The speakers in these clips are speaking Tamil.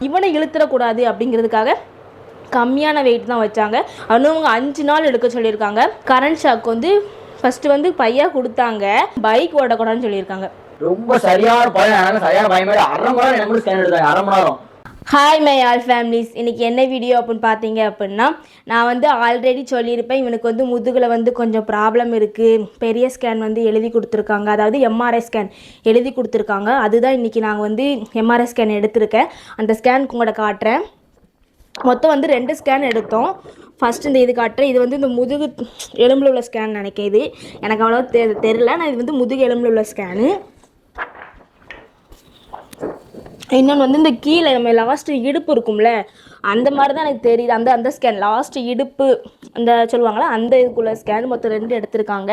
இவனை இழுத்துடக்கூடாது அப்படிங்கிறதுக்காக கம்மியான வெயிட் தான் வச்சாங்க. இன்னும் அவங்க அஞ்சு நாள் எடுக்க சொல்லியிருக்காங்க. கரண்ட் ஷாக் வந்து ஃபஸ்ட்டு வந்து பையா கொடுத்தாங்க. பைக் ஓடக்கூடாதுன்னு சொல்லியிருக்காங்க. ரொம்ப சரியான பயம். சரியான பயமே. அரை மணி நேரம் எனக்கு ஸ்கேன் எடுத்தாங்க அரை மணி நேரம். ஹாய் மை ஆல் ஃபேமிலிஸ் இன்றைக்கி என்ன வீடியோ அப்படின்னு பார்த்தீங்க அப்படின்னா நான் வந்து ஆல்ரெடி சொல்லியிருப்பேன். இவனுக்கு வந்து முதுகில் வந்து கொஞ்சம் ப்ராப்ளம் இருக்குது பெரிய ஸ்கேன் வந்து எழுதி கொடுத்துருக்காங்க. அதாவது எம்ஆர்ஐ ஸ்கேன் எழுதி கொடுத்துருக்காங்க. அதுதான் இன்றைக்கி நாங்கள் வந்து எம்ஆர்ஐ ஸ்கேன் எடுத்திருக்கேன். அந்த ஸ்கேன் உங்களோட காட்டுறேன். மொத்தம் வந்து ரெண்டு ஸ்கேன் எடுத்தோம். ஃபஸ்ட் இந்த இது காட்டுறேன். இது வந்து இந்த முதுகு எலும்பில் உள்ள ஸ்கேன் நினைக்கிது இது. எனக்கு அவ்வளோ தெ தெரில நான் இது வந்து முதுகு எலும்பில் உள்ள ஸ்கேனு இன்னொன்று வந்து இந்த கீழே நம்ம லாஸ்ட்டு இடுப்பு இருக்கும்ல அந்த மாதிரி தான் எனக்கு தெரியுது. அந்த அந்த ஸ்கேன் லாஸ்ட் இடுப்பு அந்த சொல்லுவாங்களா அந்த இதுக்குள்ள ஸ்கேன் மொத்தம் ரெண்டு எடுத்திருக்காங்க.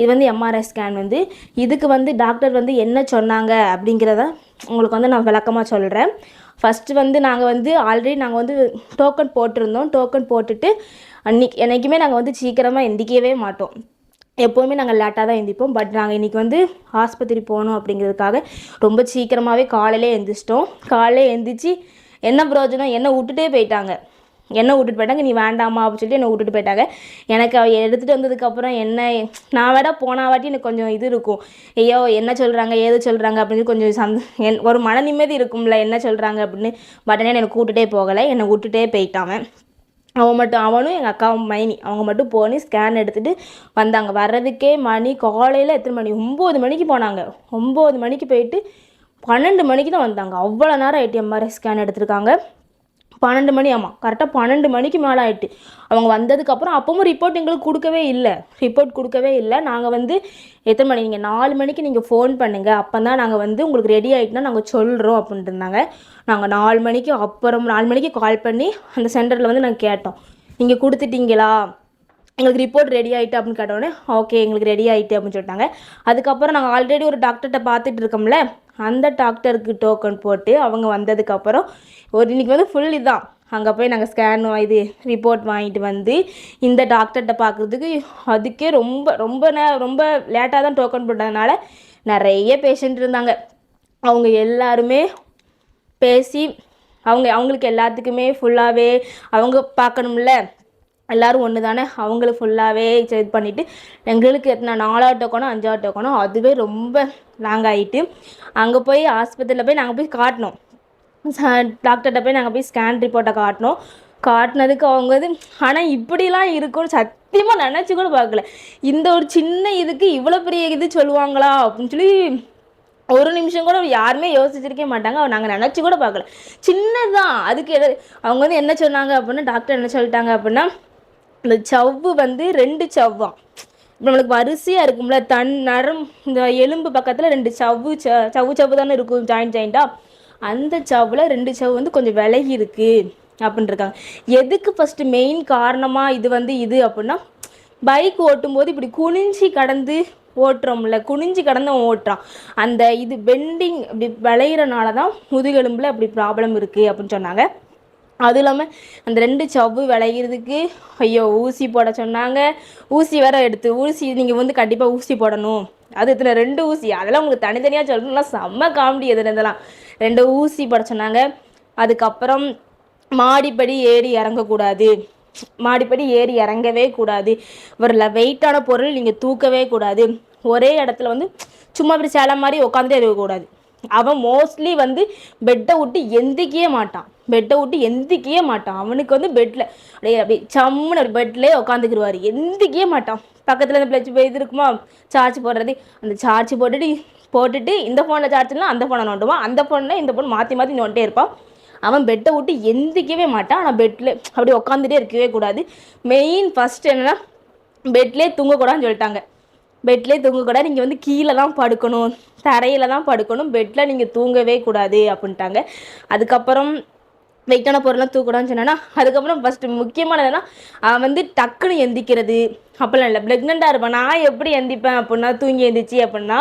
இது வந்து எம்ஆர்ஐ ஸ்கேன் வந்து. இதுக்கு வந்து டாக்டர் வந்து என்ன சொன்னாங்க அப்படிங்கிறத உங்களுக்கு வந்து நான் விளக்கமாக சொல்கிறேன் ஃபஸ்ட்டு வந்து நாங்கள் வந்து ஆல்ரெடி நாங்கள் வந்து டோக்கன் போட்டிருந்தோம். டோக்கன் போட்டுட்டு அன்றைக்கி என்றைக்குமே நாங்கள் வந்து சீக்கிரமாக எந்திக்கவே மாட்டோம். எப்போவுமே நாங்கள் லேட்டாக தான் எந்திப்போம் பட் நாங்கள் இன்றைக்கி வந்து ஆஸ்பத்திரி போகணும் அப்படிங்கிறதுக்காக ரொம்ப சீக்கிரமாகவே காலையிலே எழுந்திரிச்சிட்டோம் காலையிலே எழுந்திரிச்சி என்ன பிரயோஜனம்? என்னை விட்டுட்டே போயிட்டாங்க. என்ன விட்டுட்டு போயிட்டாங்க? நீ வேண்டாமா அப்படின்னு சொல்லிட்டு என்னை விட்டுட்டு போயிட்டாங்க. எனக்கு எடுத்துகிட்டு வந்ததுக்கப்புறம் என்ன நான் வேட போனா வாட்டி எனக்கு கொஞ்சம் இது இருக்கும். ஐயோ என்ன சொல்கிறாங்க ஏது சொல்கிறாங்க அப்படின்னு கொஞ்சம் சந்த என் ஒரு மன நிம்மதி இருக்கும்ல என்ன சொல்கிறாங்க அப்படின்னு. பட் எனக்கு கூட்டுட்டே போகலை. என்னை விட்டுட்டே போயிட்டான் அவன் மட்டும் அவனும் எங்கள் அக்காவும் மைனி. அவங்க மட்டும் போனி ஸ்கேன் எடுத்துகிட்டு வந்தாங்க. வர்றதுக்கே மணி காலையில் எத்தனை மணி? ஒம்பது மணிக்கு போனாங்க. ஒம்பது மணிக்கு போயிட்டு பன்னெண்டு மணிக்கு தான் வந்தாங்க. அவ்வளோ நேரம் ஏடிஎம் மாதிரி ஸ்கேன் எடுத்திருக்காங்க. பன்னெண்டு மணி ஆமாம் கரெக்டாக பன்னெண்டு மணிக்கு மேலே ஆகிட்டு அவங்க வந்ததுக்கப்புறம் அப்பவும் ரிப்போர்ட் எங்களுக்கு கொடுக்கவே இல்லை. ரிப்போர்ட் கொடுக்கவே இல்லை. நாங்கள் வந்து எத்தனை மணி நீங்கள் நாலு மணிக்கு நீங்கள் ஃபோன் பண்ணுங்கள் அப்போ தான் நாங்கள் வந்து உங்களுக்கு ரெடி ஆகிட்டுனா நாங்கள் சொல்கிறோம் அப்படின்ட்டு இருந்தாங்க நாங்கள் நாலு மணிக்கு அப்புறம் நாலு மணிக்கு கால் பண்ணி அந்த சென்டரில் வந்து நாங்கள் கேட்டோம். நீங்கள் கொடுத்துட்டீங்களா? எங்களுக்கு ரிப்போர்ட் ரெடி ஆகிட்டு அப்படின்னு கேட்டோடனே ஓகே எங்களுக்கு ரெடி ஆகிட்டு அப்படின்னு சொல்லிட்டாங்க. அதுக்கப்புறம் நாங்கள் ஆல்ரெடி ஒரு டாக்டர்கிட்ட பார்த்துட்டு இருக்கோம்ல அந்த டாக்டருக்கு டோக்கன் போட்டு அவங்க வந்ததுக்கப்புறம் ஒரு இன்னைக்கு வந்து ஃபுல் இதுதான் அங்கே போய் நாங்கள் ஸ்கேன் இது ரிப்போர்ட் வாங்கிட்டு வந்து இந்த டாக்டர்கிட்ட பார்க்குறதுக்கு அதுக்கே ரொம்ப ரொம்ப நே ரொம்ப லேட்டாக தான் டோக்கன் போட்டதுனால நிறைய பேஷண்ட் இருந்தாங்க. அவங்க எல்லாருமே பேசி அவங்க அவங்களுக்கு எல்லாத்துக்குமே ஃபுல்லாகவே அவங்க பார்க்கணும்ல. எல்லாரும் ஒன்று தானே அவங்களுக்கு ஃபுல்லாகவே இது பண்ணிவிட்டு எங்களுக்கு எத்தனை நாலாவது டோக்கனோ அஞ்சாவது டோக்கனோ அதுவே ரொம்ப லாங் ஆகிட்டு அங்கே போய் ஆஸ்பத்திரியில் போய் நாங்கள் போய் காட்டினோம் டாக்டர்கிட்ட போய் நாங்கள் போய் ஸ்கேன் ரிப்போர்ட்டை காட்டினோம் காட்டினதுக்கு அவங்க வந்து ஆனால் இப்படிலாம் இருக்கும்னு சத்தியமாக நினச்சி கூட பார்க்கல. இந்த ஒரு சின்ன இதுக்கு இவ்வளோ பெரிய இது சொல்லுவாங்களா? அப்படின்னு சொல்லி ஒரு நிமிஷம் கூட யாருமே யோசிச்சிருக்கே மாட்டாங்க. நாங்கள் நினச்சி கூட பார்க்கல. சின்னதுதான். அதுக்கு எது அவங்க வந்து என்ன சொன்னாங்க அப்படின்னா டாக்டர் என்ன சொல்லிட்டாங்க அப்படின்னா இந்த சவ்வு வந்து ரெண்டு சவ்வாம் நம்மளுக்கு வரிசையாக இருக்கும்ல தன் நரம் இந்த எலும்பு பக்கத்தில் ரெண்டு சவ்வு ச சவ்வு சவ்வு தானே இருக்கும் ஜாயிண்ட் ஜாயிண்ட்டாக அந்த சவ்வில் ரெண்டு சவ்வு வந்து கொஞ்சம் விலகி இருக்குது அப்படின்னு எதுக்கு ஃபஸ்ட்டு மெயின் காரணமாக இது வந்து இது அப்படின்னா பைக் ஓட்டும்போது இப்படி குனிஞ்சி கடந்து ஓட்டுறோம்ல குனிஞ்சி கடந்து ஓட்டுறான். அந்த இது பெண்டிங் இப்படி விளையிறனால தான் முதுகெலும்பில் அப்படி ப்ராப்ளம் இருக்குது அப்படின்னு சொன்னாங்க. அதுவும் இல்லாமல் அந்த ரெண்டு சவ்வு விளையிறதுக்கு ஐயோ ஊசி போட சொன்னாங்க. ஊசி வேற எடுத்து ஊசி நீங்கள் வந்து கண்டிப்பாக ஊசி போடணும். அது இத்தனை ரெண்டு ஊசி. அதெல்லாம் உங்களுக்கு தனித்தனியாக சொல்லணும்னா செம்ம காமெடி எது ரெண்டு ஊசி போட சொன்னாங்க. அதுக்கப்புறம் மாடிப்படி ஏறி இறங்கக்கூடாது. மாடிப்படி ஏறி இறங்கவே கூடாது. ஒரு வெயிட்டான பொருள் நீங்கள் தூக்கவே கூடாது. ஒரே இடத்துல வந்து சும்மா இப்படி சேலை மாதிரி உட்காந்துட்டே இருக்கக்கூடாது. அவன் மோஸ்ட்லி வந்து பெட்டை விட்டு எந்திக்கவே மாட்டான். பெட்டை விட்டு எந்திக்கவே மாட்டான். அவனுக்கு வந்து பெட்டில் அப்படியே அப்படி சம்முன்னு அப்படி பெட்லேயே உட்காந்துக்கிடுவார் எந்திக்கவே மாட்டான். பக்கத்தில் இந்த பிளச்சு இது இருக்குமா? சார்ஜ் போடுறது. அந்த சார்ஜ் போட்டுட்டு போட்டுட்டு இந்த ஃபோனில் சார்ஜ்னா அந்த ஃபோனை நோண்டுவான். அந்த ஃபோனில் இந்த ஃபோன் மாற்றி மாற்றி நோண்டே இருப்பான். அவன் பெட்டை விட்டு எந்திக்கவே மாட்டான். ஆனால் பெட்டில் அப்படி உட்காந்துட்டே இருக்கவே கூடாது. மெயின் ஃபஸ்ட் என்னென்னா பெட்லேயே தூங்கக்கூடாதுன்னு சொல்லிட்டாங்க. பெட்லேயே தூங்கக்கூடாது. நீங்கள் வந்து கீழே தான் படுக்கணும். தரையில் தான் படுக்கணும் பெட்டில் நீங்கள் தூங்கவே கூடாது அப்படின்ட்டாங்க. அதுக்கப்புறம் வெயிட்டான பொருள்லாம் தூக்கக்கூடாதுன்னு சொன்னேன்னா அதுக்கப்புறம் ஃபஸ்ட்டு முக்கியமானதுன்னா அவன் வந்து டக்குன்னு எந்திக்கிறது. அப்போல்லாம் இல்லை ப்ரெக்னெண்ட்டாக இருப்பான். நான் எப்படி எந்திப்பேன் அப்படின்னா தூங்கி எந்திரிச்சு அப்படின்னா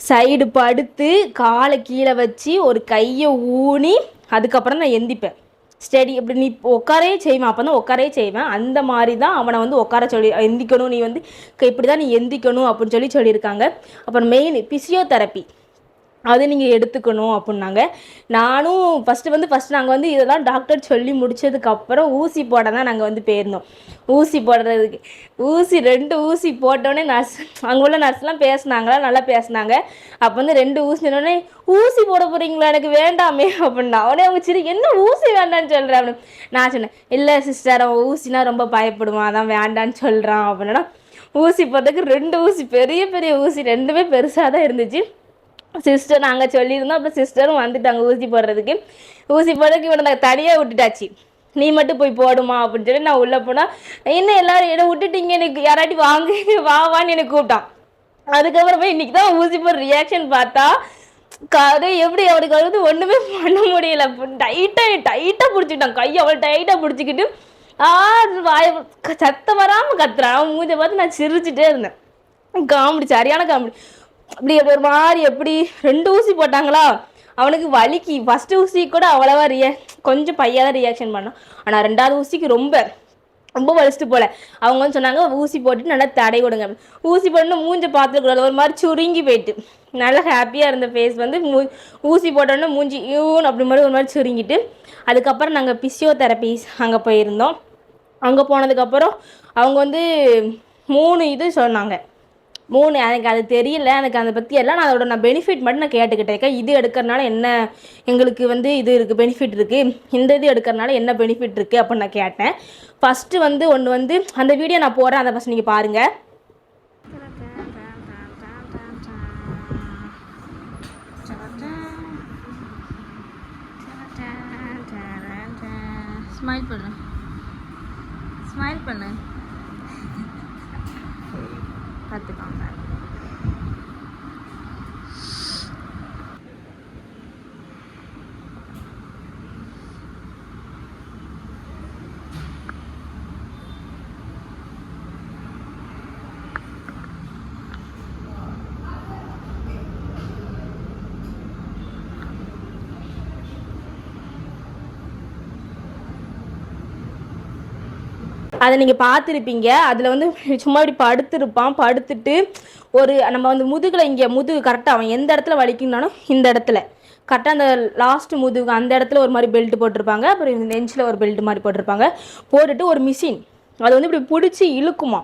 சைடு படுத்து காலை கீழே வச்சு ஒரு கையை ஊனி அதுக்கப்புறம் நான் எந்திப்பேன். ஸ்டடி இப்படி நீ உட்காரே செய்வேன். அப்போ தான் உட்காரே செய்வேன். அந்த மாதிரி தான் அவனை வந்து உட்கார சொல்லி எந்திக்கணும். நீ வந்து இப்படி தான் நீ எந்திக்கணும் அப்படின்னு சொல்லி சொல்லியிருக்காங்க. அப்புறம் மெயின் பிசியோதெரப்பி அது நீங்கள் எடுத்துக்கணும் அப்படின்னாங்க. நானும் ஃபஸ்ட்டு வந்து ஃபஸ்ட் நாங்கள் வந்து இதெல்லாம் டாக்டர் சொல்லி முடிச்சதுக்கப்புறம் ஊசி போட தான் நாங்கள் வந்து போயிருந்தோம். ஊசி போடுறதுக்கு. ஊசி ரெண்டு ஊசி போட்டோடனே நர்ஸ் அங்கே உள்ள நர்ஸ்லாம் பேசினாங்களா நல்லா பேசுனாங்க. அப்போ வந்து ரெண்டு ஊசி ஊசி போட போகிறீங்களா எனக்கு வேண்டாமே அப்படின்னா. உடனே அவங்க சரி என்ன ஊசி வேண்டான்னு சொல்கிறேன் அப்படின்னு. நான் சொன்னேன் இல்லை சிஸ்டர் அவன் ஊசினா ரொம்ப பயப்படுவான். அதான் வேண்டான்னு சொல்கிறான் அப்படின்னா. ஊசி போடுறதுக்கு ரெண்டு ஊசி பெரிய பெரிய ஊசி ரெண்டுமே பெருசாக தான் இருந்துச்சு. சிஸ்டர் நாங்கள் சொல்லியிருந்தோம். அப்புறம் சிஸ்டரும் வந்துட்டாங்க ஊசி போடுறதுக்கு ஊசி போடுறதுக்கு இவனை நாங்கள் தனியாக விட்டுட்டாச்சு. நீ மட்டும் போய் போடுமா அப்படின்னு சொல்லி நான் உள்ளே போனால் என்ன எல்லாரும் என்னை விட்டுட்டீங்க எனக்கு யாராட்டி வாங்க வா வான்னு எனக்கு கூப்பிட்டான். அதுக்கப்புறமே இன்றைக்கி தான் ஊசி போடுற ரியாக்ஷன் பார்த்தா கதை எப்படி அவனுக்கு வந்து ஒன்றுமே பண்ண முடியல. டைட்டாக டைட்டாக பிடிச்சிக்கிட்டான். கை அவள் டைட்டாக பிடிச்சிக்கிட்டு ஆ வாய சத்தம் வராமல் கத்துறான். அவன் மூஞ்சை பார்த்து நான் சிரிச்சுட்டே இருந்தேன். காமெடி சரியான காமெடி. அப்படி அப்படி ஒரு மாதிரி எப்படி ரெண்டு ஊசி போட்டாங்களா? அவனுக்கு வலிக்கு. ஃபஸ்ட்டு ஊசி கூட அவ்வளவா ரியா கொஞ்சம் பையா தான் ரியாக்ஷன் பண்ணான் ஆனால் ரெண்டாவது ஊசிக்கு ரொம்ப ரொம்ப வலிச்சுட்டு போல. அவங்க வந்து சொன்னாங்க ஊசி போட்டுட்டு நல்லா தடை விடுங்க. ஊசி போட்டு மூஞ்ச பார்த்துக்கூடாது ஒரு மாதிரி சுருங்கி போயிட்டு. நல்லா ஹாப்பியாக இருந்த ஃபேஸ் வந்து மூ ஊசி போட்டோன்னே மூஞ்சி யூன் அப்படி மாதிரி ஒரு மாதிரி சுருங்கிட்டு. அதுக்கப்புறம் நாங்கள் பிசியோதெரபிஸ் அங்கே போயிருந்தோம். அங்கே போனதுக்கப்புறம் அவங்க வந்து மூணு இது சொன்னாங்க. மூணு எனக்கு அது தெரியல. எனக்கு அதை பற்றி எல்லாம் நான் அதோட நான் பெனிஃபிட் மட்டும் நான் கேட்டுக்கிட்டேன். இது எடுக்கறனால என்ன எங்களுக்கு வந்து இது இருக்குது பெனிஃபிட் இருக்குது இந்த இது எடுக்கறனால என்ன பெனிஃபிட் இருக்குது அப்படின்னு நான் கேட்டேன். ஃபஸ்ட்டு வந்து ஒன்று வந்து அந்த வீடியோ நான் போடுறேன். அதை ஃபஸ்ட் நீங்கள் பாருங்கள் ஸ்மைல் பண்ணு. ஸ்மைல் பண்ணு. பார்த்துக்கோங்க அதை நீங்கள் பார்த்துருப்பீங்க. அதில் வந்து சும்மா இப்படி படுத்துருப்பான். படுத்துட்டு ஒரு நம்ம வந்து முதுகில் இங்கே முதுகு கரெக்டாக அவன் எந்த இடத்துல வலிக்குன்னாலும் இந்த இடத்துல. கரெக்டாக அந்த லாஸ்ட் முதுகு அந்த இடத்துல ஒரு மாதிரி பெல்ட் போட்டிருப்பாங்க. அப்புறம் இந்த நெஞ்சில் ஒரு பெல்ட் மாதிரி போட்டிருப்பாங்க. போட்டுட்டு ஒரு மிஷின் அது வந்து இப்படி பிடிச்சி இழுக்குமா.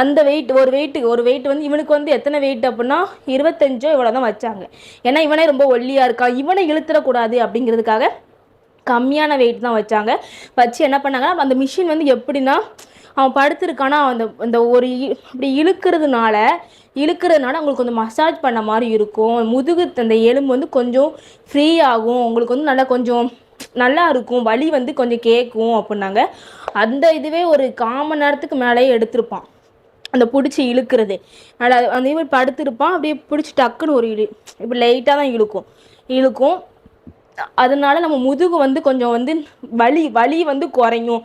அந்த வெயிட் ஒரு வெயிட்டு ஒரு வெயிட் வந்து இவனுக்கு வந்து எத்தனை வெயிட் அப்படின்னா இருபத்தஞ்சோ இவ்வளோ தான் வச்சாங்க. ஏன்னா இவனே ரொம்ப ஒல்லியாக இருக்கான் இவனை இழுத்துடக்கூடாது அப்படிங்கிறதுக்காக கம்மியான வெயிட் தான் வச்சாங்க. வச்சு என்ன பண்ணாங்கன்னா அந்த மிஷின் வந்து எப்படின்னா அவன் படுத்திருக்கானா அந்த அந்த ஒரு இப்படி இழுக்கிறதுனால இழுக்கிறதுனால உங்களுக்கு கொஞ்சம் மசாஜ் பண்ண மாதிரி இருக்கும். முதுகு அந்த எலும்பு வந்து கொஞ்சம் ஃப்ரீ ஆகும். உங்களுக்கு வந்து நல்லா கொஞ்சம் நல்லா இருக்கும். வலி வந்து கொஞ்சம் கேட்கும் அப்படின்னாங்க. அந்த இதுவே ஒரு காமன் நேரத்துக்கு மேலேயே எடுத்திருப்பான். அந்த பிடிச்சி இழுக்கிறது. நல்லா அந்த மாதிரி படுத்திருப்பான். அப்படியே பிடிச்சி டக்குன்னு ஒரு இழு இப்படி லைட்டாக தான் இழுக்கும். இழுக்கும். அதனால நம்ம முதுகு வந்து கொஞ்சம் வந்து வலி வலி வந்து குறையும்.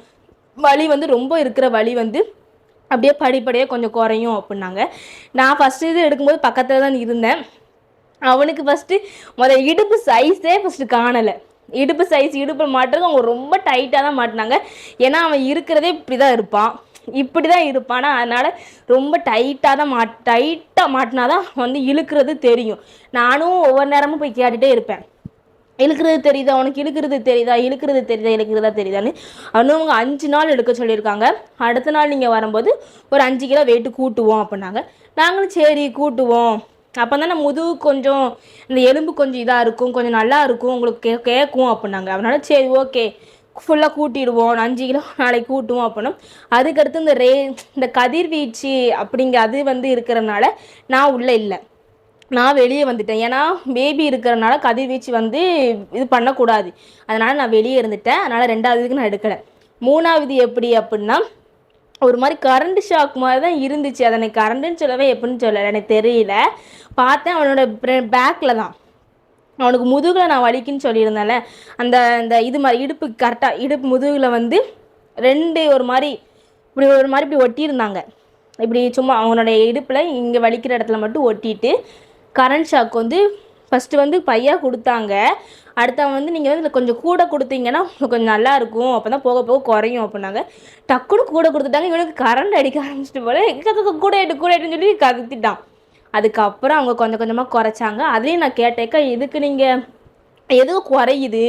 வலி வந்து ரொம்ப இருக்கிற வலி வந்து அப்படியே படிப்படியாக கொஞ்சம் குறையும் அப்படின்னாங்க. நான் ஃபஸ்ட்டு இது எடுக்கும்போது பக்கத்தில் தான் இருந்தேன். அவனுக்கு ஃபஸ்ட்டு முத இடுப்பு சைஸே ஃபஸ்ட்டு காணலை. இடுப்பு சைஸ் இடுப்பு மாட்டுறது அவங்க ரொம்ப டைட்டாக தான் மாட்டினாங்க. ஏன்னா அவன் இருக்கிறதே இப்படி தான் இருப்பான். இப்படி தான் இருப்பானா அதனால் ரொம்ப டைட்டாக தான் மாட் டைட்டாக மாட்டினா தான் வந்து இழுக்கிறது தெரியும். நானும் ஒவ்வொரு நேரமும் போய் கேட்டுகிட்டே இருப்பேன். இழுக்கிறது தெரியுதா? உனக்கு இழுக்கிறது தெரியுதா? இழுக்கிறது தெரியுதா? இழுக்கிறதா தெரியுதான்னு அவனும் அவங்க அஞ்சு நாள் எடுக்க சொல்லியிருக்காங்க. அடுத்த நாள் நீங்கள் வரும்போது ஒரு அஞ்சு கிலோ வெயிட்டு கூட்டுவோம் அப்படின்னாங்க. நாங்களும் சரி கூட்டுவோம். அப்போ தான் நம்ம முதுகு கொஞ்சம் இந்த எலும்பு கொஞ்சம் இதாக இருக்கும் கொஞ்சம் நல்லா இருக்கும் உங்களுக்கு கே கேட்கும் அப்படின்னாங்க. அதனால சரி ஓகே ஃபுல்லாக கூட்டிடுவோம். அஞ்சு கிலோ நாளைக்கு கூட்டுவோம் அப்படின்னா அதுக்கடுத்து இந்த ரே இந்த கதிர்வீச்சு அப்படிங்க அது வந்து இருக்கிறனால நான் உள்ளே இல்லை. நான் வெளியே வந்துட்டேன். ஏன்னா பேபி இருக்கிறனால கதிர்வீச்சு வந்து இது பண்ணக்கூடாது. அதனால் நான் வெளியே இருந்துட்டேன். அதனால் ரெண்டாவதுக்கு நான் எடுக்கலை. மூணாவது எப்படி அப்படின்னா ஒரு மாதிரி கரண்ட் ஷாக் மாதிரி தான் இருந்துச்சு. அதை எனக்கு கரண்ட்டுன்னு சொல்லவே எப்படின்னு சொல்லலை. எனக்கு தெரியல. பார்த்தேன் அவனோட பேக்கில் தான். அவனுக்கு முதுகில் நான் வலிக்குன்னு சொல்லியிருந்தேன்ல. அந்த அந்த இது மாதிரி இடுப்பு கரெக்டாக இடுப்பு முதுகில் வந்து ரெண்டு ஒரு மாதிரி இப்படி ஒரு மாதிரி இப்படி ஒட்டியிருந்தாங்க. இப்படி சும்மா அவனுடைய இடுப்பில் இங்கே வலிக்கிற இடத்துல மட்டும் ஒட்டிட்டு கரண்ட் ஷாக் வந்து ஃபஸ்ட்டு வந்து பையா கொடுத்தாங்க. அடுத்தவன் வந்து நீங்கள் வந்து கொஞ்சம் கூட கொடுத்தீங்கன்னா கொஞ்சம் நல்லா இருக்கும். அப்போ தான் போக போக குறையும் அப்படின்னாங்க. டக்குனு கூட கொடுத்துட்டாங்க. இவனுக்கு கரண்ட் அடிக்க ஆரம்பிச்சிட்டு போல. கூட கூட எடுன்னு சொல்லி கத்திட்டான். அதுக்கப்புறம் அவங்க கொஞ்சம் கொஞ்சமாக குறைச்சாங்க. அதையும் நான் கேட்டேக்கா இதுக்கு நீங்கள் எதுவும் குறையுது?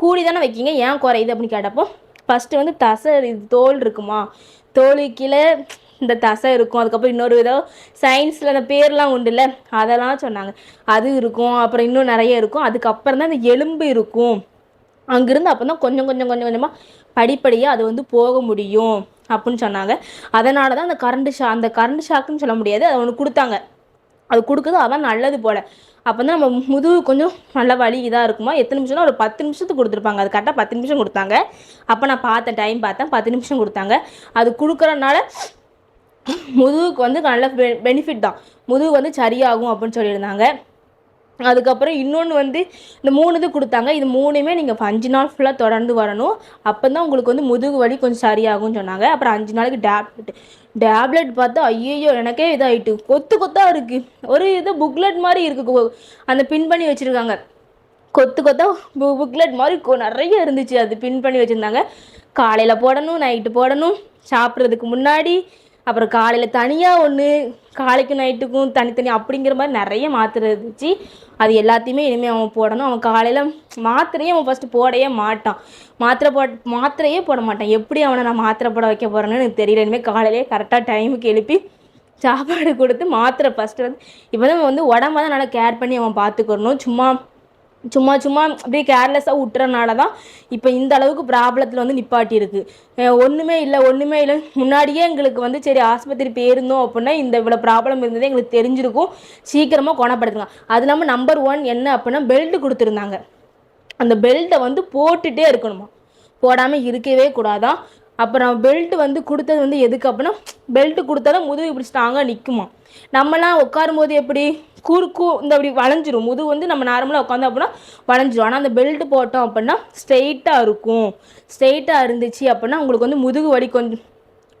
கூலி தானே வைக்கீங்க. ஏன் குறையுது? அப்படின்னு கேட்டப்போ ஃபஸ்ட்டு வந்து தசை இது தோல் இருக்குமா? தோலுக்கு கீழே இந்த தசை இருக்கும். அதுக்கப்புறம் இன்னொரு ஏதோ சயின்ஸில் அந்த பேர்லாம் உண்டுல்ல அதெல்லாம் சொன்னாங்க. அது இருக்கும். அப்புறம் இன்னும் நிறைய இருக்கும். அதுக்கப்புறம் தான் இந்த எலும்பு இருக்கும். அங்கிருந்து அப்போ தான் கொஞ்சம் கொஞ்சம் கொஞ்சம் கொஞ்சமாக படிப்படியாக அது வந்து போக முடியும் அப்படின்னு சொன்னாங்க. அதனால தான் அந்த கரண்ட் ஷா அந்த கரண்ட் ஷாக்குன்னு சொல்ல முடியாது. அது ஒன்று கொடுத்தாங்க. அது கொடுக்குறது அதான் நல்லது போல். அப்போ தான் நம்ம முதுகு கொஞ்சம் நல்ல வலி இதாக இருக்குமா? எத்தனை நிமிஷம்னா ஒரு பத்து நிமிஷத்துக்கு கொடுத்துருப்பாங்க. அது கரெக்டாக பத்து நிமிஷம் கொடுத்தாங்க. அப்போ நான் பார்த்தேன் டைம் பார்த்தேன் பத்து நிமிஷம் கொடுத்தாங்க. அது கொடுக்குறனால முதுகுக்கு வந்து நல்ல பெ பெனிஃபிட் தான். முதுகு வந்து சரியாகும் அப்படின்னு சொல்லியிருந்தாங்க. அதுக்கப்புறம் இன்னொன்று வந்து இந்த மூணு இது கொடுத்தாங்க. இது மூணுமே நீங்கள் அஞ்சு நாள் ஃபுல்லாக தொடர்ந்து வரணும். அப்போ தான் உங்களுக்கு வந்து முதுகு வலி கொஞ்சம் சரியாகும்னு சொன்னாங்க. அப்புறம் அஞ்சு நாளைக்கு டேப்லெட். டேப்லெட் பார்த்தா ஐயோ எனக்கே இதாகிட்டு கொத்து கொத்தாக இருக்குது ஒரு இது புக்லெட் மாதிரி இருக்குது அந்த பின் பண்ணி வச்சுருக்காங்க. கொத்து கொத்தா பு புக்லெட் மாதிரி கொ- நிறைய இருந்துச்சு. அது பின் பண்ணி வச்சுருந்தாங்க. காலையில் போடணும் நைட்டு போடணும் சாப்பிட்றதுக்கு முன்னாடி அப்புறம் காலையில் தனியாக ஒன்று காலைக்கு நைட்டுக்கும் தனித்தனி அப்படிங்கிற மாதிரி நிறைய மாத்திரை இருந்துச்சு. அது எல்லாத்தையுமே இனிமேல் அவன் போடணும். அவன் காலையில் மாத்திரையே அவன் ஃபஸ்ட்டு போடவே மாட்டான். மாத்திரை போட் மாத்திரையே போட மாட்டான். எப்படி அவனை நான் மாத்திரை போட வைக்க போகிறேன்னு எனக்கு தெரியல. இனிமேல் காலையிலே கரெக்டாக டைமுக்கு எழுப்பி சாப்பாடு கொடுத்து மாத்திரை ஃபஸ்ட்டு வந்து இப்போ தான் வந்து உடம்ப தான் நல்லா கேர் பண்ணி அவன் பார்த்துக்கிறணும் சும்மா சும்மா சும்மா அப்படியே கேர்லெஸ்ஸாக விட்டுறனால தான் இப்போ இந்த அளவுக்கு ப்ராப்ளத்தில் வந்து நிப்பாட்டியிருக்கு. ஒன்றுமே இல்லை ஒன்றுமே இல்லை. முன்னாடியே எங்களுக்கு வந்து சரி ஆஸ்பத்திரி போயிருந்தோம் அப்படின்னா இந்த இவ்வளோ ப்ராப்ளம் இருந்தது எங்களுக்கு தெரிஞ்சிருக்கும். சீக்கிரமாக குணப்படுத்துங்க. அது இல்லாமல் நம்பர் ஒன் என்ன அப்படின்னா பெல்ட் கொடுத்துருந்தாங்க. அந்த பெல்ட்டை வந்து போட்டுகிட்டே இருக்கணுமா? போடாமல் இருக்கவே கூடாதான் அப்புறம் பெல்ட் வந்து கொடுத்தது வந்து எதுக்கு அப்படின்னா பெல்ட் கொடுத்தா தான் முதுகு இப்படி ஸ்ட்ராங்காக நிற்குமா நம்மலாம் உட்காரும்போது எப்படி? குறுக்கு இந்த அப்படி வளைஞ்சிரும். முதுகு வந்து நம்ம நார்மலாக உட்காந்து அப்படின்னா வளைஞ்சிரும். ஆனால் அந்த பெல்ட் போட்டோம் அப்படின்னா ஸ்ட்ரெயிட்டாக இருக்கும். ஸ்ட்ரெயிட்டாக இருந்துச்சு அப்படின்னா உங்களுக்கு வந்து முதுகு வலி கொஞ்சம்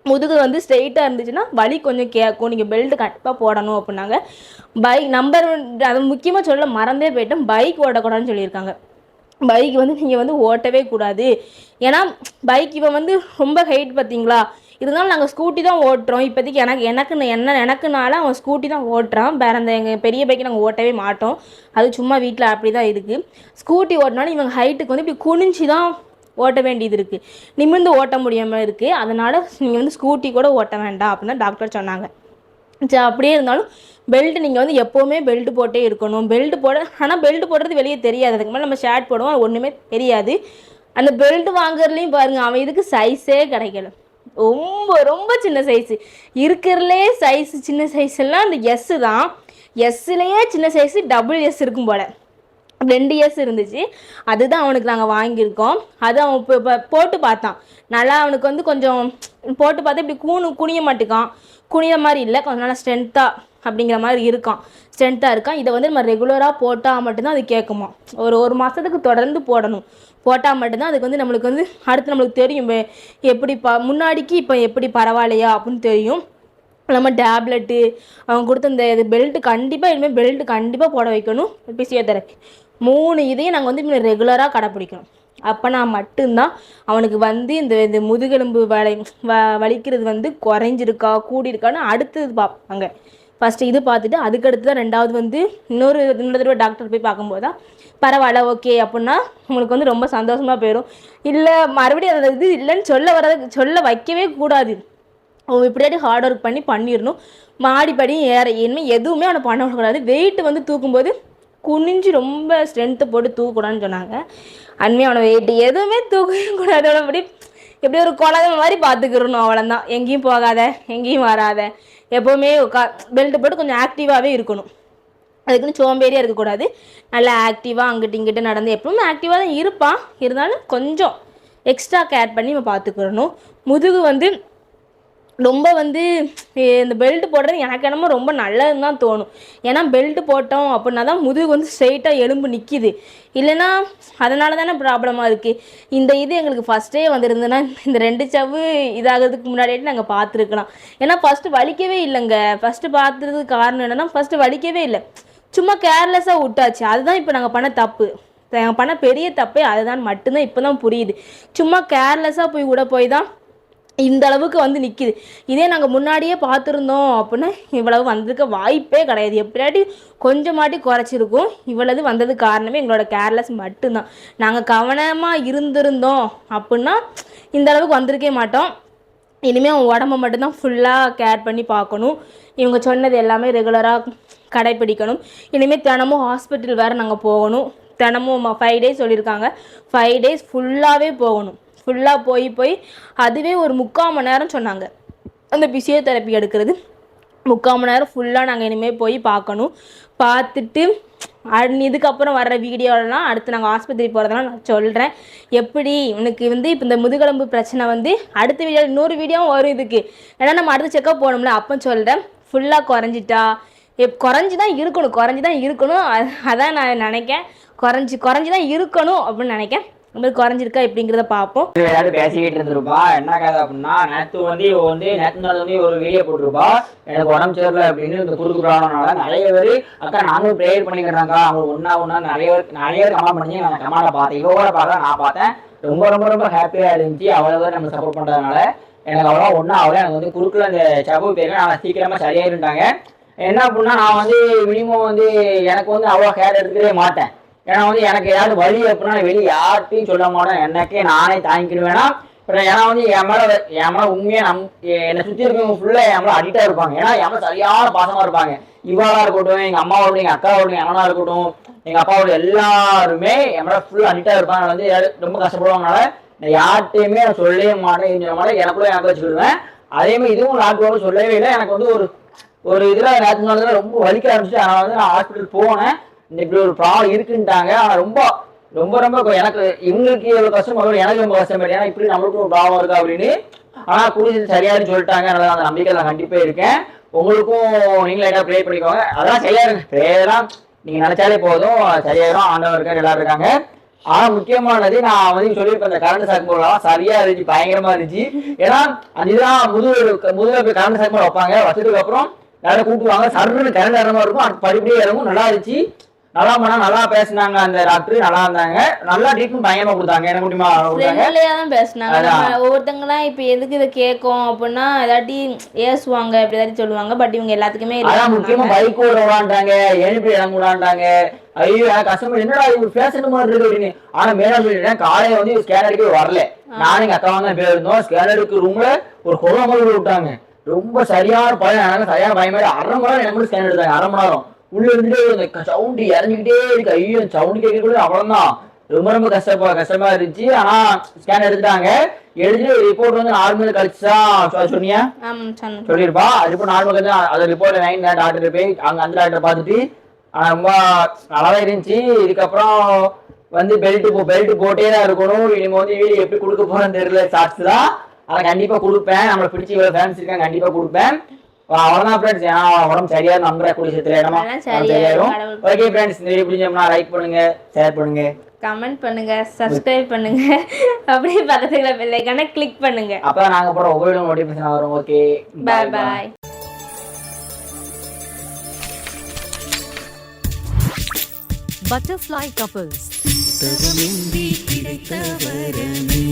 முதுகு வந்து ஸ்ட்ரெயிட்டாக இருந்துச்சுன்னா வலி கொஞ்சம் கேட்கும் நீங்கள் பெல்ட் கண்டிப்பாக போடணும் அப்படின்னாங்க. பைக் நம்பர் அது முக்கியமாக சொல்ல மறந்தே போயிட்டோம் பைக் ஓடக்கூடாதுன்னு சொல்லியிருக்காங்க. பைக் வந்து நீங்கள் வந்து ஓட்டவே கூடாது. ஏன்னா பைக் இவன் வந்து ரொம்ப ஹைட் பார்த்தீங்களா? இருந்தாலும் நாங்கள் ஸ்கூட்டி தான் ஓட்டுறோம். இப்போதைக்கு எனக்கு எனக்கு என்ன எனக்குனால அவன் ஸ்கூட்டி தான் ஓட்டுறான். வேற அந்த எங்கள் பெரிய பைக்கை நாங்கள் ஓட்டவே மாட்டோம். அது சும்மா வீட்டில் அப்படி தான் இருக்குது ஸ்கூட்டி ஓட்டினாலும் இவங்க ஹைட்டுக்கு வந்து இப்படி குனிஞ்சு தான் ஓட்ட வேண்டியது இருக்குது நிமிர்ந்து ஓட்ட முடியாமல் இருக்குது அதனால் நீங்கள் வந்து ஸ்கூட்டி கூட ஓட்ட வேண்டாம் அப்படின்னு தான் டாக்டர் சொன்னாங்க. சரி அப்படியே இருந்தாலும் பெல்ட் நீங்கள் வந்து எப்போவுமே பெல்ட் போட்டே இருக்கணும். பெல்ட் போட ஆனால் பெல்ட் போடுறது வெளியே தெரியாது. அதுக்கு மேலே நம்ம ஷர்ட் போடுவோம். அது ஒன்றுமே தெரியாது. அந்த பெல்ட் வாங்குறதுலையும் பாருங்கள் அவன் இதுக்கு சைஸே கிடைக்கல. ரொம்ப ரொம்ப சின்ன சைஸு இருக்கிறதுலே சைஸ் சின்ன சைஸ் எல்லாம் அந்த எஸ்ஸு தான். எஸ்ஸுலேயே சின்ன சைஸு டபுள் எஸ் இருக்கும் போல். ரெண்டு இயர்ஸ் இருந்துச்சு. அதுதான் அவனுக்கு நாங்கள் வாங்கியிருக்கோம். அது அவன் இப்போ இப்போ போட்டு பார்த்தான். நல்லா அவனுக்கு வந்து கொஞ்சம் போட்டு பார்த்து இப்படி கூணு குனிய மாட்டுக்கான். குனிய மாதிரி இல்லை. கொஞ்சம் நல்லா ஸ்ட்ரென்த்தாக அப்படிங்கிற மாதிரி இருக்கான். ஸ்ட்ரென்த்தாக இருக்கான். இதை வந்து நம்ம ரெகுலராக போட்டால் மட்டும்தான் அது கேட்குமா? ஒரு ஒரு மாதத்துக்கு தொடர்ந்து போடணும். போட்டால் மட்டும்தான் அதுக்கு வந்து நம்மளுக்கு வந்து அடுத்து நம்மளுக்கு தெரியும். எப்படி ப முன்னாடிக்கு இப்போ எப்படி பரவாயில்லையா அப்படின்னு தெரியும். நம்ம டேப்லெட்டு அவங்க கொடுத்த இந்த இது பெல்ட்டு கண்டிப்பாக இனிமேல் பெல்ட் கண்டிப்பாக போட வைக்கணும். பிசியோதெரப்பி மூணு இதையும் நாங்கள் வந்து இனிமேல் ரெகுலராக கடைப்பிடிக்கணும். அப்போனா மட்டும்தான் அவனுக்கு வந்து இந்த இந்த முதுகெலும்பு வலை வ வலிக்கிறது வந்து குறைஞ்சிருக்கா கூடியிருக்கான்னு அடுத்தது பார்ப்பாங்க ஃபஸ்ட்டு இது பார்த்துட்டு அதுக்கடுத்து தான் ரெண்டாவது வந்து இன்னொரு இன்னொரு தடவை டாக்டர் போய் பார்க்கும்போது தான் பரவாயில்ல ஓகே அப்படின்னா உங்களுக்கு வந்து ரொம்ப சந்தோஷமாக போயிடும். இல்லை மறுபடியும் அந்த இது இல்லைன்னு சொல்ல வர்றது சொல்ல வைக்கவே கூடாது. அவன் இப்படியாட்டி ஹார்ட் ஒர்க் பண்ணி பண்ணிடணும். மாடிப்படி ஏற இனிமேல் எதுவுமே அவனை பண்ண விடக்கூடாது வெயிட் வந்து தூக்கும்போது குனிஞ்சு ரொம்ப ஸ்ட்ரென்த்தை போட்டு தூக்கக்கூடாதுன்னு சொன்னாங்க. அண்மையாக அவனை வெயிட் எதுவுமே தூக்கவே கூடாது அவனை எப்படி ஒரு குழந்தை மாதிரி பார்த்துக்கிறணும் அவ்வளோதான் எங்கேயும் போகாத எங்கேயும் வராத. எப்போவுமே உட்கா பெல்ட் போட்டு கொஞ்சம் ஆக்டிவாகவே இருக்கணும். அதுக்குன்னு சோம்பேறியாக இருக்கக்கூடாது. நல்லா ஆக்டிவாக அங்கிட்டு இங்கிட்டு நடந்து எப்பவுமே ஆக்டிவாக தான் இருப்பான். இருந்தாலும் கொஞ்சம் எக்ஸ்ட்ரா கேர் பண்ணி நம்ம பார்த்துக்கிறணும். முதுகு வந்து ரொம்ப வந்து இந்த பெல்ட் போடுறது எனக்கு என்னமோ ரொம்ப நல்லதுன்னு தான் தோணும். ஏன்னா பெல்ட் போட்டோம் அப்படின்னா தான் முதுகு வந்து ஸ்ட்ரெயிட்டாக எலும்பு நிற்கிது இல்லைன்னா அதனால தானே ப்ராப்ளமாக இருக்குது இந்த இது எங்களுக்கு ஃபஸ்ட்டே வந்திருந்ததுன்னா இந்த ரெண்டு சவ்வு இதாகிறதுக்கு முன்னாடியே நாங்கள் பார்த்துருக்கலாம். ஏன்னா ஃபஸ்ட்டு வலிக்கவே இல்லைங்க. ஃபஸ்ட்டு பார்த்துறதுக்கு காரணம் என்னென்னா ஃபஸ்ட்டு வலிக்கவே இல்லை. சும்மா கேர்லெஸ்ஸாக விட்டாச்சு. அதுதான் இப்போ நாங்கள் பண்ண தப்பு. நாங்கள் பண்ண பெரிய தப்பே அதுதான். மட்டும்தான் இப்போ தான் புரியுது. சும்மா கேர்லெஸ்ஸாக போய் கூட போய் தான் இந்த அளவுக்கு வந்து நிற்கிது இதே நாங்கள் முன்னாடியே பார்த்துருந்தோம் அப்படின்னா இவ்வளவு வந்திருக்க வாய்ப்பே கிடையாது. எப்படியாட்டி கொஞ்சமாட்டி குறைச்சிருக்கும். இவ்வளவு வந்தது காரணமே எங்களோட கேர்லெஸ் மட்டும்தான். நாங்கள் கவனமாக இருந்திருந்தோம் அப்படின்னா இந்த அளவுக்கு வந்திருக்கே மாட்டோம். இனிமேல் அவன் உடம்ப மட்டும்தான் ஃபுல்லாக கேர் பண்ணி பார்க்கணும். இவங்க சொன்னது எல்லாமே ரெகுலராக கடைப்பிடிக்கணும். இனிமேல் தினமும் ஹாஸ்பிட்டல் வேறு நாங்கள் போகணும். தினமும் ஃபைவ் டேஸ் சொல்லியிருக்காங்க. ஃபைவ் டேஸ் ஃபுல்லாகவே போகணும். ஃபுல்லாக போய் போய் அதுவே ஒரு முக்கால் மணி நேரம் சொன்னாங்க. அந்த பிசியோதெரப்பி எடுக்கிறது. முக்கால் மணி நேரம் ஃபுல்லாக நாங்கள் இனிமேல் போய் பார்க்கணும். பார்த்துட்டு அன் இதுக்கப்புறம் வர்ற வீடியோலாம் அடுத்து நாங்கள் ஆஸ்பத்திரி போகிறதெல்லாம் நான் சொல்கிறேன் எப்படி உனக்கு வந்து இப்போ இந்த முதுகெலும்பு பிரச்சனை வந்து அடுத்த வீடியோ இன்னொரு வீடியோவும் வரும் இதுக்கு. ஏன்னா நம்ம அடுத்த செக்கப் போகணும்ல அப்போ சொல்கிறேன் ஃபுல்லாக குறைஞ்சிட்டா எப் குறைஞ்சி தான் இருக்கணும் குறைஞ்சி தான் இருக்கணும் அதான் நான் நினைக்கேன். குறைஞ்சி குறைஞ்சி தான் இருக்கணும் அப்படின்னு நினைக்கேன். இந்த குறைஞ்சிருக்கா எப்படிங்கிறத பார்ப்போம். ஏதாவது பேசிக்கிட்டு இருந்திருப்பா. என்ன கதை அப்படின்னா நேத்து வந்து இவ வந்து நேத்து நாள் வந்து ஒரு வீடியோ போட்டிருப்பா. எனக்கு உடம்பு சரியில்லை அப்படின்னு இந்த குறுக்கு நிறைய பேர் அக்கா நானும் ப்ரேயர் பண்ணிக்கிறாங்க அவங்க ஒன்னா ஒன்னா நிறைய பேர் நிறைய பேர் கமெண்ட் பண்ணி நான் கமெண்ட்ல பார்த்தேன். இவ கூட நான் பார்த்தேன். ரொம்ப ரொம்ப ரொம்ப ஹாப்பியா இருந்துச்சு. அவ்வளவு பேர் நம்ம சப்போர்ட் பண்றதுனால. எனக்கு அவ்வளோ ஒன்றும் அவ்வளோ எனக்கு வந்து குறுக்குல அந்த சபு பேருக்கு நான் சீக்கிரமா சரியாயிருந்தாங்க என்ன அப்படின்னா நான் வந்து மினிமம் வந்து எனக்கு வந்து அவ்வளோ ஹேர் எடுத்துக்கவே மாட்டேன். ஏன்னா வந்து எனக்கு ஏதாவது வலி அப்படின்னா வெளியே யார்கிட்டையும் சொல்ல மாட்டேன் எனக்கே நானே தாங்கிக்கிடுவேனா? அப்புறம் ஏன்னா வந்து என் மேலே என் மேல உண்மையா நம் என்னை சுத்தி இருக்கவங்க ஃபுல்லா என் மேலே அடிக்டா இருப்பாங்க. ஏன்னா என் மேலே சரியான பாசமா இருப்பாங்க. இவாளா இருக்கட்டும் எங்க அம்மாவோட எங்க அக்காவோட எங்க அண்ணனா இருக்கட்டும் எங்க அப்பாவோட எல்லாருமே என் மேல ஃபுல்லா அடிக்டா இருப்பாங்க. வந்து யாரு- ரொம்ப கஷ்டப்படுவாங்கனால நான் யார்கிட்டையுமே நான் சொல்லவே மாட்டேன். இது எனக்குள்ள எனக்கு வச்சுக்கிடுவேன். அதே மாதிரி இதுவும் லாக்டவுன் சொல்லவே இல்லை. எனக்கு வந்து ஒரு ஒரு இதுல நேற்று நாள் ரொம்ப வலிக்க ஆரம்பிச்சு அதனால வந்து நான் ஹாஸ்பிட்டல் போனேன். இப்படி ஒரு ப்ராப்ளம் இருக்குன்ட்டாங்க. ஆனால் ரொம்ப ரொம்ப ரொம்ப எனக்கு இவங்களுக்கு எவ்வளவு கஷ்டம் அவ்வளவு எனக்கு ரொம்ப கஷ்டம் இல்லை ஏன்னா இப்படி நம்மளுக்கும் ஒரு ப்ராப்ளம் இருக்கா அப்படின்னு. ஆனா குடிச்சு சரியாருன்னு சொல்லிட்டாங்க. அதனால அந்த நம்பிக்கை நான் கண்டிப்பா இருக்கேன். உங்களுக்கும் நீங்களும் என்ன ப்ரே பண்ணிக்கோங்க. அதெல்லாம் சரியாயிருங்க ப்ரேயர்லாம் நீங்க நினைச்சாலே போதும். சரியாயிரும். ஆண்டவர் இருக்காரு எல்லாரும் இருக்காங்க. ஆனா முக்கியமானது நான் வந்து சொல்லியிருப்பேன் அந்த கரண்ட் சாக்கு போடலாம் சரியா இருந்துச்சு பயங்கரமா இருந்துச்சு. ஏன்னா அந்த இதெல்லாம் முதுகு முதுகுல போய் கரண்ட் சாக்கு வைப்பாங்க. வச்சதுக்கு அப்புறம் யாரும் கூப்பிடுவாங்க. சருன்னு கரண்ட் இறமா இருக்கும். படிப்படியே இறங்கும். நல்லா இருந்துச்சு. நல்லா பண்ணா நல்லா பேசினாங்க அந்த டாக்டர் நல்லா இருந்தாங்க. நல்லா ட்ரீட்மெண்ட் பயங்கரமா கொடுத்தாங்க. எனக்கு முடியுமா கொடுத்தாங்க. ஃப்ரெண்ட்லியாக தான் பேசினாங்க ஒவ்வொருத்தங்களாம் இப்போ எதுக்கு இதை கேட்கும் அப்படின்னா ஏதாட்டி ஏசுவாங்க இப்படி ஏதாட்டி சொல்லுவாங்க. பட் இவங்க எல்லாத்துக்குமே அதான் முக்கியமா பைக் ஓட விடாண்டாங்க எழுப்பி இடம் விடாண்டாங்க ஐயோ எனக்கு கஷ்டமா என்னடா இது பேசணும் மாதிரி இருக்கு அப்படின்னு. ஆனா சொல்லிட்டேன் காலையில வந்து ஸ்கேனருக்கு வரல. நானும் எங்க அக்கா தான் பேர் இருந்தோம். ஸ்கேனருக்கு ரூம்ல ஒரு கொலை மாதிரி விட்டாங்க. ரொம்ப சரியான பயம். சரியான பயமே. அரை மணி நேரம் எனக்கு ஸ்கேன் எடுத்தாங்க. அரை மணி நேரம். உள்ள இருந்துட்டு அந்த சவுண்ட் இறங்கிக்கிட்டே இருக்கு. ஐயோ சவுண்ட் கேட்கறது அவ்வளவுதான். ரொம்ப ரொம்ப கஷ்டப்பா கஷ்டமா இருந்துச்சு. ஆனா ஸ்கேன் எடுத்துட்டாங்க. எடுத்து ரிப்போர்ட் வந்து நார்மல் கழிச்சுதான் சொன்னியா? சொல்லியிருப்பா. அது இப்போ நார்மல் வந்து அது ரிப்போர்ட் நான் டாக்டர் போய் அங்க அந்த டாக்டர் பார்த்துட்டு ஆனா ரொம்ப நல்லாதான் இருந்துச்சு. இதுக்கப்புறம் வந்து பெல்ட் பெல்ட் போட்டே தான் இருக்கணும். இனிமே வந்து வீடு எப்படி கொடுக்க போறேன்னு தெரியல சாட்ஸ் தான். அதை கண்டிப்பா கொடுப்பேன். நம்மளை பிடிச்சி இவ்வளவு ஃபேன்ஸ் இருக்காங்க கண்டிப்பா கொடுப்பேன். அவ்வளவுதான் ஃப்ரெண்ட்ஸ் ஏன்னா உடம்பு சரியா நம்புற கூடிய சத்துல இடமா கடவுள் ஓகே ஃப்ரெண்ட்ஸ் இந்த வீடியோ பிடிச்சோம்னா லைக் பண்ணுங்க ஷேர் பண்ணுங்க. கமெண்ட் பண்ணுங்க சப்ஸ்கிரைப் பண்ணுங்க. அப்படியே பக்கத்துல பெல் ஐக்கானை கிளிக் பண்ணுங்க. அப்பதான் நாங்க போற ஒவ்வொரு நோட்டிபிகேஷன் வரும். Okay bye Butterfly couples. தவமின்றி கிடைத்த வரமே